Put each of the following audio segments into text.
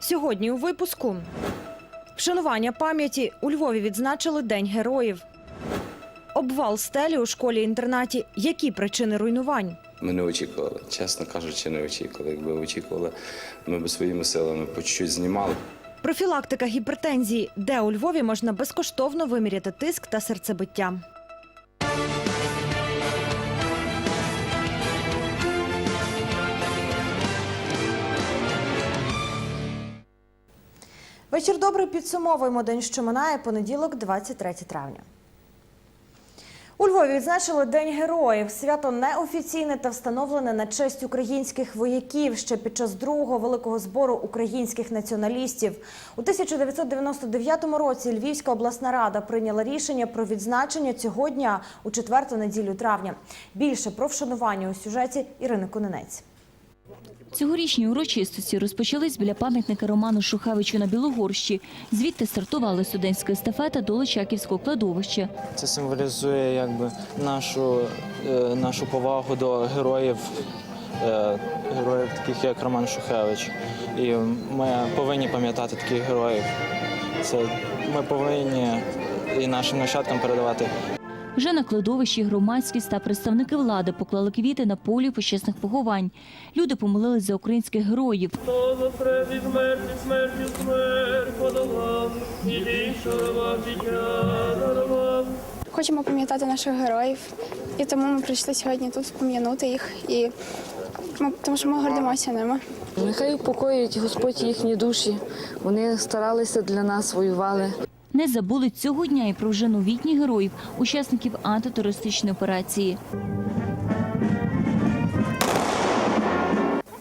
Сьогодні у випуску вшанування пам'яті у Львові відзначили День героїв. Обвал стелі у школі-інтернаті. Які причини руйнувань? Ми не очікували, чесно кажучи, не очікували. Якби очікували, ми б своїми силами по чуть-чуть знімали. Профілактика гіпертензії, де у Львові можна безкоштовно виміряти тиск та серцебиття. Вечір добрий підсумовуємо день, що минає понеділок, 23 травня. У Львові відзначили День героїв. Свято неофіційне та встановлене на честь українських вояків ще під час другого великого збору українських націоналістів. У 1999 році Львівська обласна рада прийняла рішення про відзначення цього дня у четверту неділю травня. Більше про вшанування у сюжеті Ірини Кононець. Цьогорічні урочистості розпочались біля пам'ятника Роману Шухевичу на Білогорщі. Звідти стартувала студентська естафета до Личаківського кладовища. Це символізує якби нашу, е, нашу повагу до героїв, е, героїв таких як Роман Шухевич. І ми повинні пам'ятати таких героїв. Це ми повинні і нашим нащадкам передавати Вже на кладовищі громадськість та представники влади поклали квіти на полі почесних поховань. Люди помолились за українських героїв. Хочемо пам'ятати наших героїв, і тому ми прийшли сьогодні тут пом'янути їх, і тому що ми гордимося ними. Нехай упокоїть Господь їхні душі. Вони старалися для нас, воювали. Не забули цього дня і про вже новітніх героїв, учасників антитерористичної операції.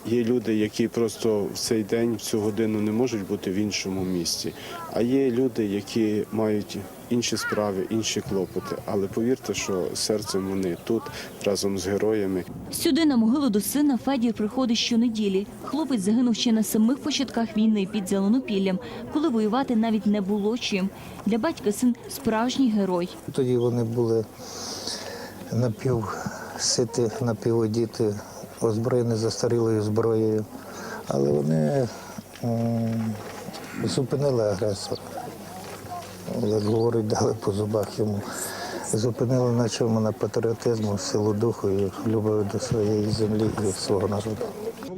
Є люди, які просто в цей день, в цю годину не можуть бути в іншому місці. А є люди, які мають інші справи, інші клопоти. Але повірте, що серцем вони тут разом з героями. Сюди на могилу до сина Федір приходить щонеділі. Хлопець загинув ще на самих початках війни під Зеленопіллям, коли воювати навіть не було чим. Для батька син справжній герой. Тоді вони були напівситі, напіводіти, озброєні застарілою зброєю. Але вони зупинили агресора. Як говорить, дали по зубах йому. Зупинили на чому на патріотизму, силу духу і любові до своєї землі і свого народу.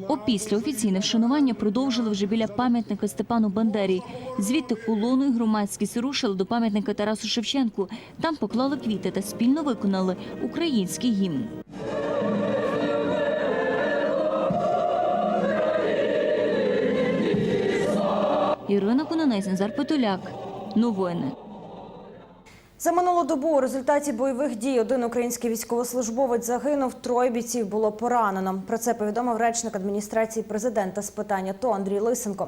Опісля офіційне вшанування продовжили вже біля пам'ятника Степану Бандері. Звідти колоною громадськість рушили до пам'ятника Тарасу Шевченку. Там поклали квіти та спільно виконали український гімн. Ірина Кононець, Назар Петуляк. Новини. За минулу добу у результаті бойових дій один український військовослужбовець загинув, троє бійців було поранено. Про це повідомив речник адміністрації президента з питання АТО Андрій Лисенко.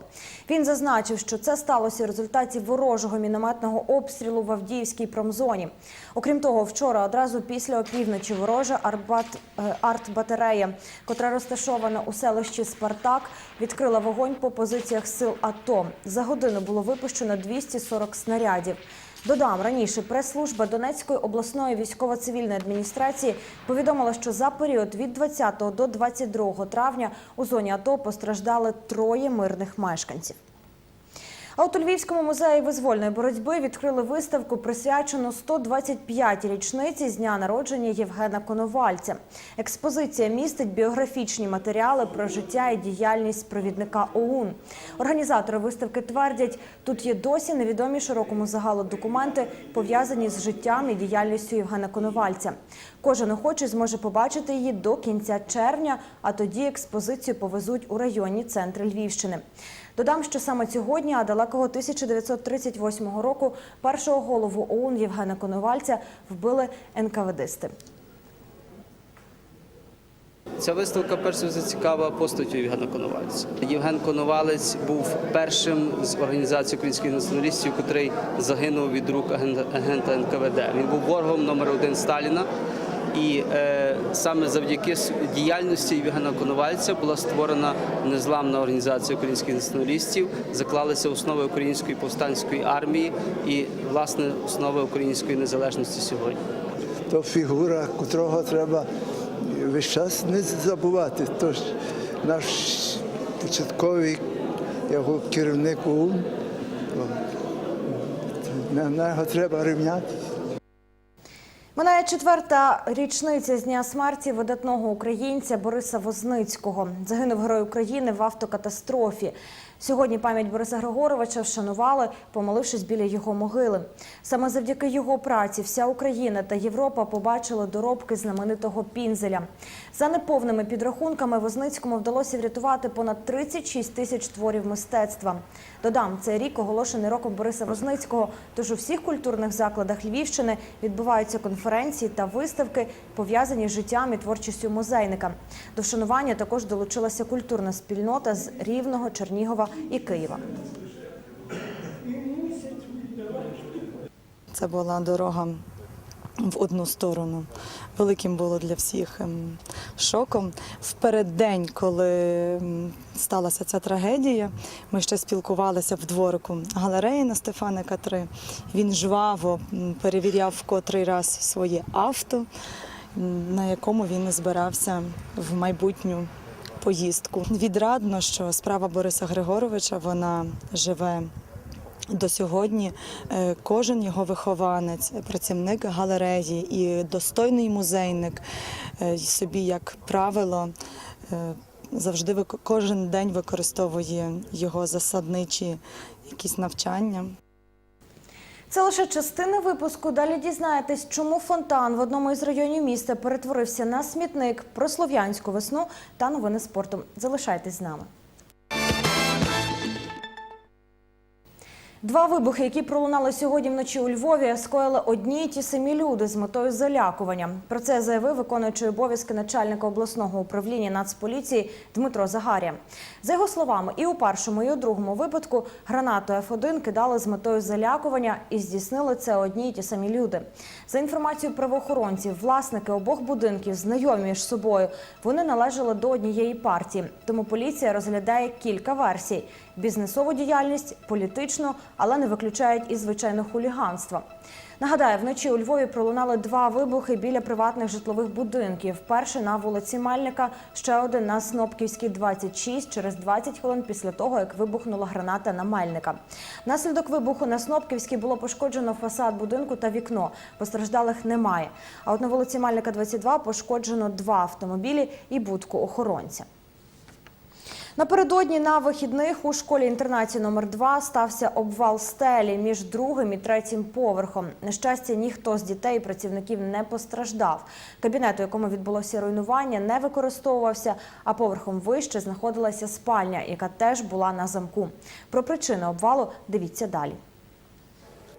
Він зазначив, що це сталося у результаті ворожого мінометного обстрілу в Авдіївській промзоні. Окрім того, вчора одразу після опівночі ворожа е, артбатарея, котра розташована у селищі Спартак, відкрила вогонь по позиціях сил АТО. За годину було випущено 240 снарядів. Додам раніше прес-служба Донецької обласної військово-цивільної адміністрації повідомила, що за період від 20 до 22 травня у зоні АТО постраждали троє мирних мешканців. А от у Львівському музеї визвольної боротьби відкрили виставку, присвячену 125-й річниці з дня народження Євгена Коновальця. Експозиція містить біографічні матеріали про життя і діяльність провідника ОУН. Організатори виставки твердять, тут є досі невідомі широкому загалу документи, пов'язані з життям і діяльністю Євгена Коновальця. Кожен охочий зможе побачити її до кінця червня, а тоді експозицію повезуть у районні центри Львівщини. Додам, що саме цього дня, далекого 1938 року, першого голову ОУН Євгена Коновальця вбили НКВДисти. Ця виставка перш за все постаттю Євгена Коновальця. Євген Коновалець був першим з організації українських націоналістів, котрий загинув від рук аген- агента НКВД. Він був ворогом номер один Сталіна. І е, саме завдяки діяльності Євгена Коновальця була створена незламна організація українських націоналістів, заклалися основи української повстанської армії і власне основи української незалежності сьогодні. то фігура, котрого треба весь час не забувати. Тож наш початковий його керівник ОУН. На нього треба рівняти. Минає четверта річниця з дня смерті видатного українця Бориса Возницького. Загинув герой України в автокатастрофі. Сьогодні пам'ять Бориса Григоровича вшанували, помолившись біля його могили. Саме завдяки його праці вся Україна та Європа побачили доробки знаменитого пінзеля. За неповними підрахунками Возницькому вдалося врятувати понад 36 тисяч творів мистецтва. Додам, цей рік оголошений роком Бориса Возницького. Тож у всіх культурних закладах Львівщини відбуваються конференції та виставки, пов'язані з життям і творчістю музейника. До вшанування також долучилася культурна спільнота з Рівного, Чернігова і Києва. Це була дорога в одну сторону. Великим було для всіх ем, шоком. В переддень, коли ем, сталася ця трагедія, ми ще спілкувалися в дворику галереї на Стефаника 3. Він жваво перевіряв в котрий раз своє авто, на якому він збирався в майбутню поїздку. Відрадно, що справа Бориса Григоровича вона живе до сьогодні е, кожен його вихованець, працівник галереї і достойний музейник е, собі, як правило, е, завжди кожен день використовує його засадничі якісь навчання. Це лише частина випуску. Далі дізнаєтесь, чому фонтан в одному із районів міста перетворився на смітник про слов'янську весну та новини спорту. Залишайтесь з нами. Два вибухи, які пролунали сьогодні вночі у Львові, скоїли одні й ті самі люди з метою залякування. Про це заявив виконуючий обов'язки начальника обласного управління Нацполіції Дмитро Загарія. За його словами, і у першому, і у другому випадку гранату Ф1 кидали з метою залякування і здійснили це одні й ті самі люди. За інформацією правоохоронців, власники обох будинків знайомі між собою. Вони належали до однієї партії. Тому поліція розглядає кілька версій: бізнесову діяльність, політичну, але не виключають і звичайно хуліганство. Нагадаю, вночі у Львові пролунали два вибухи біля приватних житлових будинків. Перший на вулиці Мальника, ще один на Снопківській 26, через 20 хвилин після того, як вибухнула граната на Мальника. Внаслідок вибуху на Снопківській було пошкоджено фасад будинку та вікно. Постраждалих немає. А от на вулиці Мальника 22 пошкоджено два автомобілі і будку охоронця. Напередодні на вихідних у школі-інтернаті номер 2 стався обвал стелі між другим і третім поверхом. На щастя, ніхто з дітей і працівників не постраждав. Кабінет, у якому відбулося руйнування, не використовувався, а поверхом вище знаходилася спальня, яка теж була на замку. Про причини обвалу дивіться далі.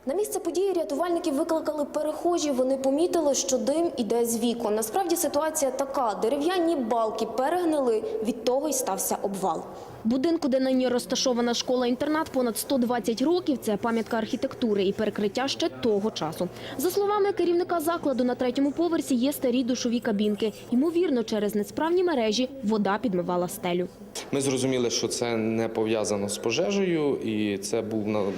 На місце події рятувальників викликали перехожі. Вони помітили, що дим іде з вікон. Насправді ситуація така: дерев'яні балки перегнили, від того й стався обвал. Будинку, де нині розташована школа-інтернат, понад 120 років. Це пам'ятка архітектури і перекриття ще того часу. За словами керівника закладу, на третьому поверсі є старі душові кабінки. Ймовірно, через несправні мережі вода підмивала стелю. Ми зрозуміли, що це не пов'язано з пожежею, і це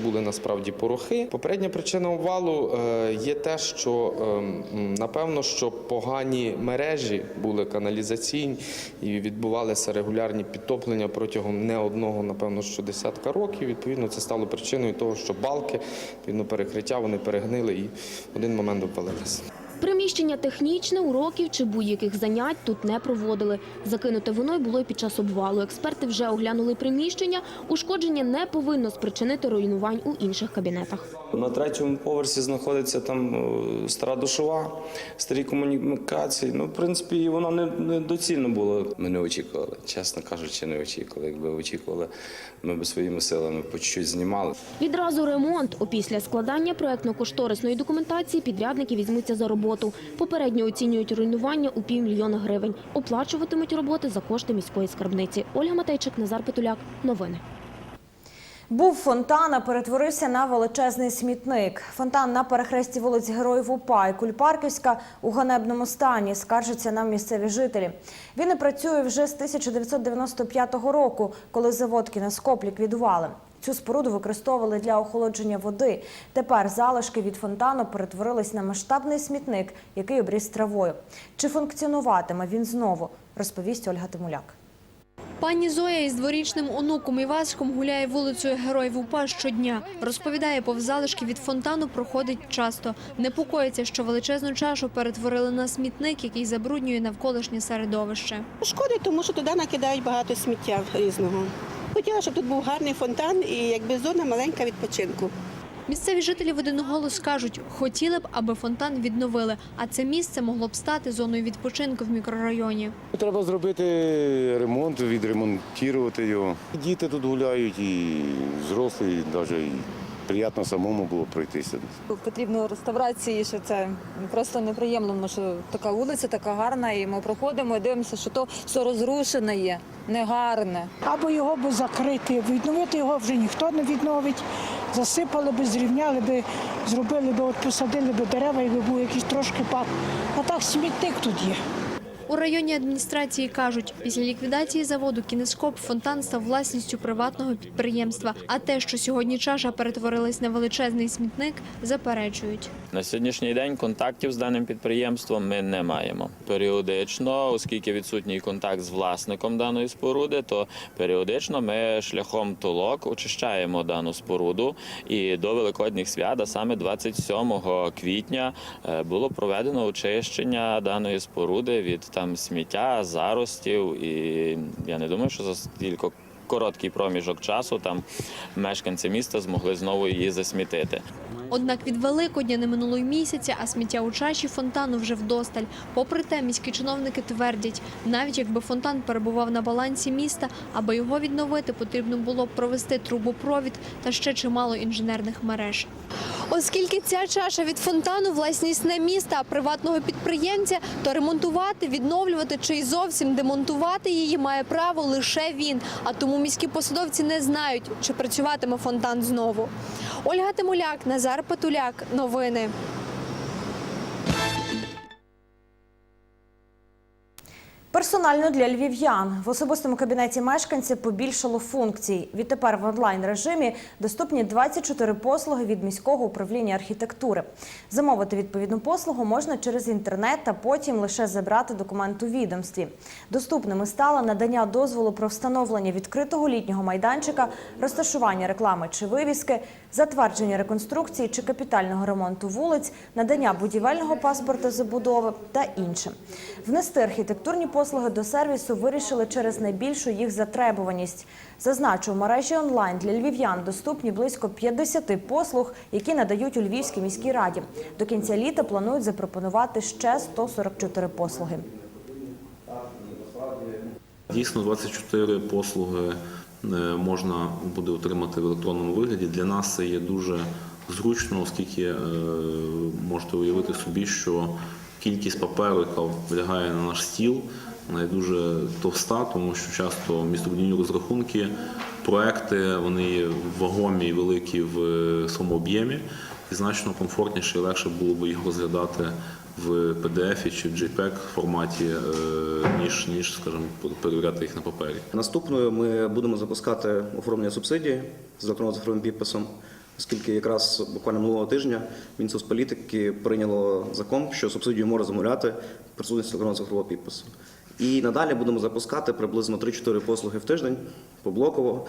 були насправді порохи. Попередня причина обвалу е, є те, що ем, напевно, що погані мережі були каналізаційні і відбувалися регулярні підтоплення протягом не одного, напевно, що десятка років. Відповідно, це стало причиною того, що балки, відповідно, перекриття вони перегнили і в один момент обвалилися. Приміщення технічне, уроків чи будь-яких занять тут не проводили. Закинуте воно й було й під час обвалу. Експерти вже оглянули приміщення. Ушкодження не повинно спричинити руйнувань у інших кабінетах. На третьому поверсі знаходиться там е, стара душова, старі комунікації. Ну, в принципі, і воно не, не доцільно було. Ми не очікували, чесно кажучи, не очікували. Якби очікували, ми б своїми силами по чуть-чуть знімали. Відразу ремонт. Опісля складання проектно-кошторисної документації підрядники візьмуться за роботу. Попередньо оцінюють руйнування у півмільйона гривень. Оплачуватимуть роботи за кошти міської скарбниці. Ольга Матейчик, Назар Петуляк. Новини. Був фонтан, а перетворився на величезний смітник. Фонтан на перехресті вулиць Героїв УПА і Кульпарківська у ганебному стані, скаржаться нам місцеві жителі. Він не працює вже з 1995 року, коли завод «Кіноскоп» ліквідували. Цю споруду використовували для охолодження води. Тепер залишки від фонтану перетворились на масштабний смітник, який обріз травою. Чи функціонуватиме він знову, розповість Ольга Тимуляк. Пані Зоя із дворічним онуком Іваськом гуляє вулицею Героїв УПА щодня. Розповідає, повз залишки від фонтану проходить часто. Непокоїться, що величезну чашу перетворили на смітник, який забруднює навколишнє середовище. Шкодить, тому що туди накидають багато сміття різного. Хотіла, щоб тут був гарний фонтан і якби зона маленька відпочинку. Місцеві жителі в один голос кажуть, хотіли б, аби фонтан відновили, а це місце могло б стати зоною відпочинку в мікрорайоні. Треба зробити ремонт, відремонтувати його. Діти тут гуляють, і взрослі, навіть приємно самому було пройтися. Потрібно реставрації, що це просто неприємно, що така вулиця така гарна, і ми проходимо і дивимося, що то все розрушене є, негарне. Або його би закрити, відновити його вже ніхто не відновить. Засипали би, зрівняли би, зробили би, от посадили би дерева, і би був якийсь трошки парк. А так смітник тут є. У районній адміністрації кажуть, після ліквідації заводу кінескоп фонтан став власністю приватного підприємства. А те, що сьогодні чаша перетворилась на величезний смітник, заперечують. На сьогоднішній день контактів з даним підприємством ми не маємо. Періодично, оскільки відсутній контакт з власником даної споруди, то періодично ми шляхом толок очищаємо дану споруду. І до великодніх свят, а саме 27 квітня, е, було проведено очищення даної споруди від там сміття, заростів. І я не думаю, що за стільки короткий проміжок часу там мешканці міста змогли знову її засмітити. Однак від Великодня не минуло й місяця, а сміття у чаші фонтану вже вдосталь. Попри те, міські чиновники твердять, навіть якби фонтан перебував на балансі міста, аби його відновити, потрібно було провести трубопровід та ще чимало інженерних мереж. Оскільки ця чаша від фонтану власність не міста, а приватного підприємця, то ремонтувати, відновлювати чи й зовсім демонтувати її має право лише він. А тому міські посадовці не знають, чи працюватиме фонтан знову. Ольга Тимуляк, Назар Патуляк. Новини. Персонально для львів'ян в особистому кабінеті мешканця побільшало функцій. Відтепер в онлайн режимі доступні 24 послуги від міського управління архітектури. Замовити відповідну послугу можна через інтернет та потім лише забрати документ у відомстві. Доступними стало надання дозволу про встановлення відкритого літнього майданчика, розташування реклами чи вивіски, затвердження реконструкції чи капітального ремонту вулиць, надання будівельного паспорта забудови та інше. Внести архітектурні послуги до сервісу вирішили через найбільшу їх затребуваність. Зазначу, в мережі онлайн для львів'ян доступні близько 50 послуг, які надають у Львівській міській раді. До кінця літа планують запропонувати ще 144 послуги. Дійсно, 24 послуги е, можна буде отримати в електронному вигляді. Для нас це є дуже зручно, оскільки е, можете уявити собі, що кількість паперу, яка влягає на наш стіл, вона є дуже товста, тому що часто містобудівні розрахунки, проекти вони вагомі і великі в е, своєму об'ємі, і значно комфортніше і легше було б їх розглядати в PDF чи в JPEG форматі, е, ніж, ніж, скажімо, перевіряти їх на папері. Наступною ми будемо запускати оформлення субсидії з електронно-цифровим підписом, оскільки якраз буквально минулого тижня Мінсоцполітики прийняло закон, що субсидію може замовляти присутність електронного електронно-цифрового підпису. І надалі будемо запускати приблизно 3-4 послуги в тиждень поблоково.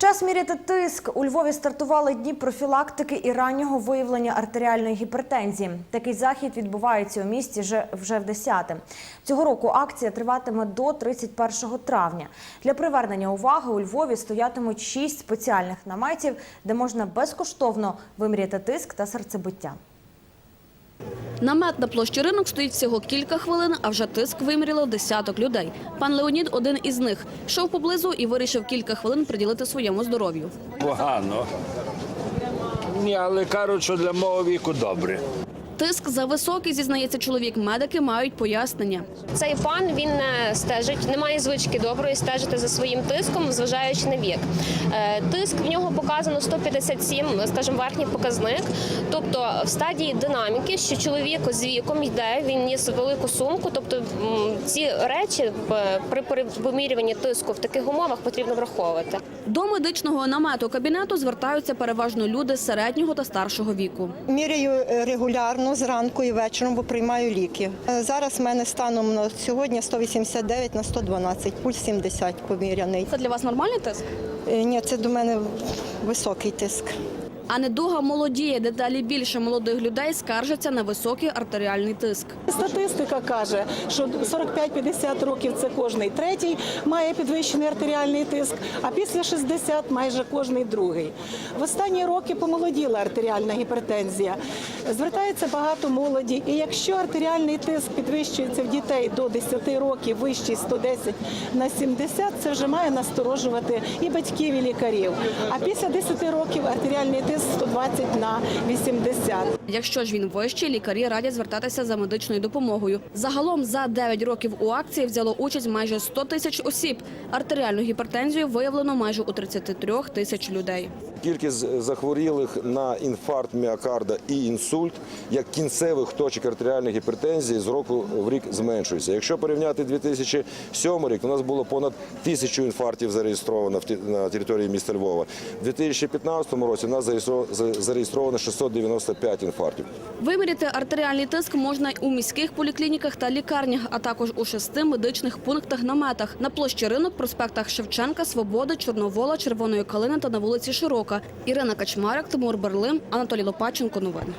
Час міряти тиск. У Львові стартували дні профілактики і раннього виявлення артеріальної гіпертензії. Такий захід відбувається у місті вже, вже в 10-те. Цього року акція триватиме до 31 травня. Для привернення уваги у Львові стоятимуть шість спеціальних наметів, де можна безкоштовно виміряти тиск та серцебиття. Намет на площі ринок стоїть всього кілька хвилин, а вже тиск виміряло десяток людей. Пан Леонід один із них. Йшов поблизу і вирішив кілька хвилин приділити своєму здоров'ю. Погано. Але кажуть, що для мого віку добре. Тиск зависокий, зізнається чоловік. Медики мають пояснення. Цей пан він не стежить, не має звички доброї стежити за своїм тиском, зважаючи на вік. Е, Тиск в нього показано 157, скажімо, верхній показник. Тобто в стадії динаміки, що чоловік з віком йде, він ніс велику сумку. Тобто ці речі при вимірюванні тиску в таких умовах потрібно враховувати. До медичного намету кабінету звертаються переважно люди середнього та старшого віку. Міряю е, регулярно П'ємо зранку і вечором, бо приймаю ліки. Е, Зараз в мене станом на сьогодні 189 на 112, пульс 70 поміряний. Це для вас нормальний тиск? Е, Ні, це до мене високий тиск. А недуга молодіє. Дедалі більше молодих людей скаржаться на високий артеріальний тиск. Статистика каже, що 45-50 років це кожний третій має підвищений артеріальний тиск, а після 60 майже кожний другий. В останні роки помолоділа артеріальна гіпертензія. Звертається багато молоді, і якщо артеріальний тиск підвищується в дітей до 10 років, вищий 110 на 70, це вже має насторожувати і батьків, і лікарів. А після 10 років артеріальний тиск 120 на 80. Якщо ж він вищий, лікарі радять звертатися за медичною допомогою. Загалом за 9 років у акції взяло участь майже 100 тисяч осіб. Артеріальну гіпертензію виявлено майже у 33 тисяч людей. Кількість захворілих на інфаркт міокарда і інсульт як кінцевих точок артеріальної гіпертензії з року в рік зменшується. Якщо порівняти 2007 рік, у нас було понад тисячу інфарктів зареєстровано в ті- на території міста Львова. У 2015 році у нас зареєстро- за- зареєстровано 695 інфарктів. Виміряти артеріальний тиск можна у міських поліклініках та лікарнях, а також у шести медичних пунктах наметах на площі ринок, проспектах Шевченка, Свободи, Чорновола, Червоної Калини та на вулиці Широка. Ірина Качмарик, Тимур Берлим, Анатолій Лопаченко. Новини.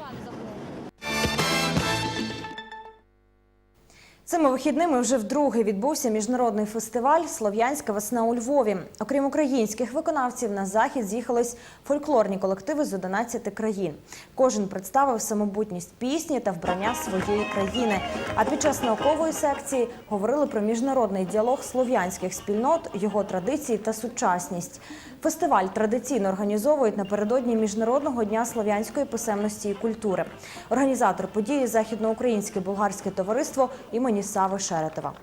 Цими вихідними вже вдруге відбувся міжнародний фестиваль Слов'янська весна у Львові. Окрім українських виконавців, на захід з'їхались фольклорні колективи з 11 країн. Кожен представив самобутність пісні та вбрання своєї країни. А під час наукової секції говорили про міжнародний діалог слов'янських спільнот, його традиції та сучасність. Фестиваль традиційно організовують напередодні міжнародного дня слов'янської писемності і культури. Організатор події західноукраїнське болгарське товариство імені Сави Шеретова.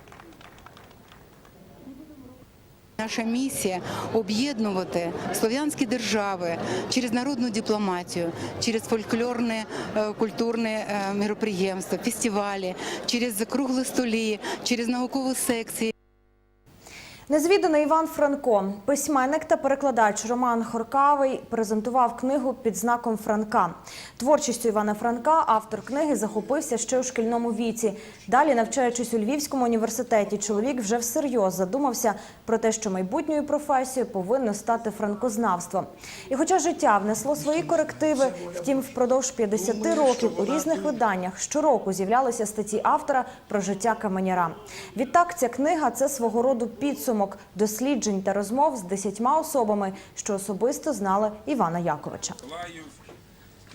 Наша місія об'єднувати слов'янські держави через народну дипломатію, через фольклорне е, культурне міроприємство, мероприємства, фестивалі, через круглі столі, через наукові секції. Незвіданий Іван Франко, письменник та перекладач Роман Хоркавий презентував книгу під знаком Франка. Творчістю Івана Франка автор книги захопився ще у шкільному віці. Далі, навчаючись у Львівському університеті, чоловік вже всерйоз задумався про те, що майбутньою професією повинно стати франкознавство. І хоча життя внесло свої корективи, втім, впродовж 50 років у різних виданнях щороку з'являлися статті автора про життя каменяра. Відтак, ця книга це свого роду підсумок досліджень та розмов з десятьма особами, що особисто знали Івана Яковича.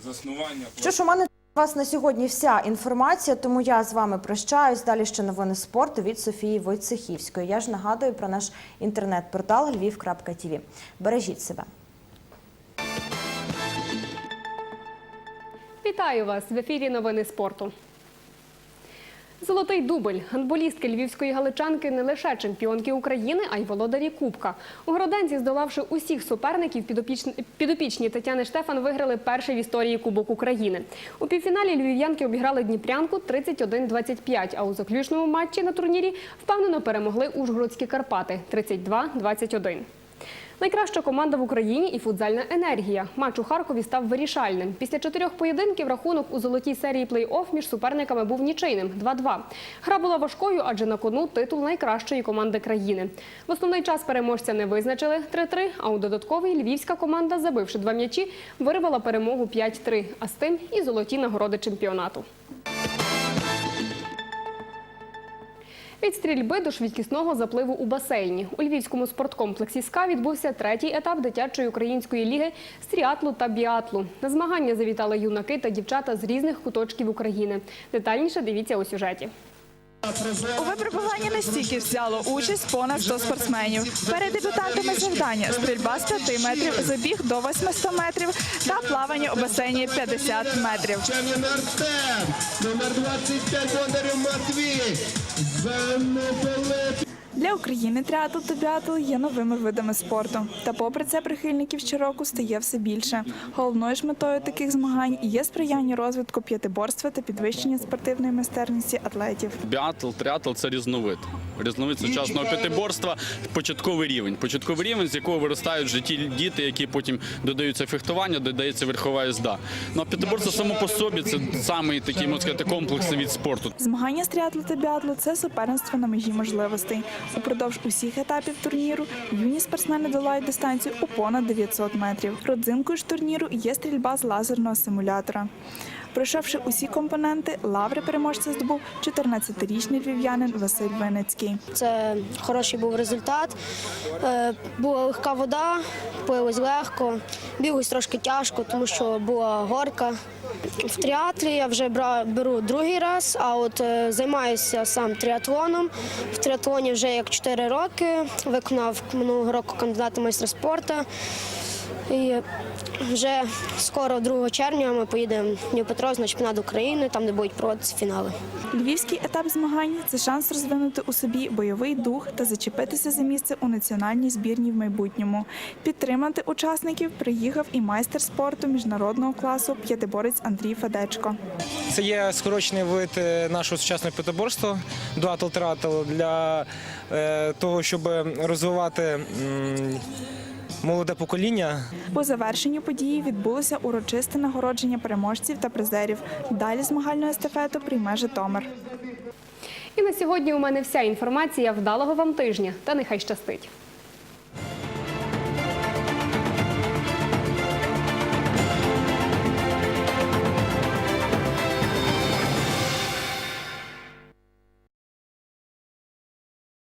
заснування Що ж, у мене у вас на сьогодні вся інформація, тому я з вами прощаюсь. Далі ще новини спорту від Софії Войцехівської. Я ж нагадую про наш інтернет-портал lviv.tv. Бережіть себе. Вітаю вас в ефірі новини спорту. Золотий дубль. Гандболістки львівської галичанки не лише чемпіонки України, а й володарі Кубка. У Городенці, здолавши усіх суперників, підопічні, Тетяни Штефан виграли перший в історії Кубок України. У півфіналі львів'янки обіграли Дніпрянку 31-25, а у заключному матчі на турнірі впевнено перемогли Ужгородські Карпати 32-21. Найкраща команда в Україні і футзальна енергія. Матч у Харкові став вирішальним. Після чотирьох поєдинків рахунок у золотій серії плей-офф між суперниками був нічийним 2-2. Гра була важкою, адже на кону титул найкращої команди країни. В основний час переможця не визначили 3-3, а у додатковий львівська команда, забивши два м'ячі, вирвала перемогу 5-3, а з тим і золоті нагороди чемпіонату. Від стрільби до швидкісного запливу у басейні. У Львівському спорткомплексі СКА відбувся третій етап дитячої української ліги з тріатлу та біатлу. На змагання завітали юнаки та дівчата з різних куточків України. Детальніше дивіться у сюжеті. У випробуванні не стільки взяло участь понад 100 спортсменів. Перед дебютантами завдання стрільба з 5 метрів, забіг до 800 метрів та плавання у басейні 50 метрів. Номер 25 Бондарів Матвій. України тріатл та біатл є новими видами спорту. Та попри це прихильників щороку стає все більше. Головною ж метою таких змагань є сприяння розвитку п'ятиборства та підвищення спортивної майстерності атлетів. Біатл, тріатл це різновид. Різновид сучасного п'ятиборства початковий рівень. Початковий рівень, з якого виростають в житті діти, які потім додаються фехтування, додається верхова їзда. Ну а п'ятиборство само по собі це самий такий можна сказати, комплексний від спорту. Змагання з тріатлу та біатлу – це суперництво на межі можливостей. Упродовж усіх етапів турніру юні спортсмени долають дистанцію у понад 900 метрів. Родзинкою ж турніру є стрільба з лазерного симулятора. Пройшовши усі компоненти, лаври переможця здобув 14-річний львів'янин Василь Винницький. Це хороший був результат. Е, Була легка вода, пилось легко, біглось трошки тяжко, тому що була горка. В тріатлі я вже беру другий раз, а от е, займаюся сам тріатлоном. В тріатлоні вже як 4 роки, виконав минулого року кандидата майстра спорту. І вже скоро, 2 червня, ми поїдемо в Дніпропетровськ на чемпіонат України, там де будуть проводитися фінали. Львівський етап змагань це шанс розвинути у собі бойовий дух та зачепитися за місце у національній збірній в майбутньому. Підтримати учасників приїхав і майстер спорту міжнародного класу п'ятиборець Андрій Федечко. Це є скорочений вид е, нашого сучасного п'ятиборства дуатл тратл для е, того, щоб розвивати молоде покоління. По завершенню події відбулося урочисте нагородження переможців та призерів. Далі змагальну естафету прийме Житомир. І на сьогодні у мене вся інформація. Вдалого вам тижня та нехай щастить.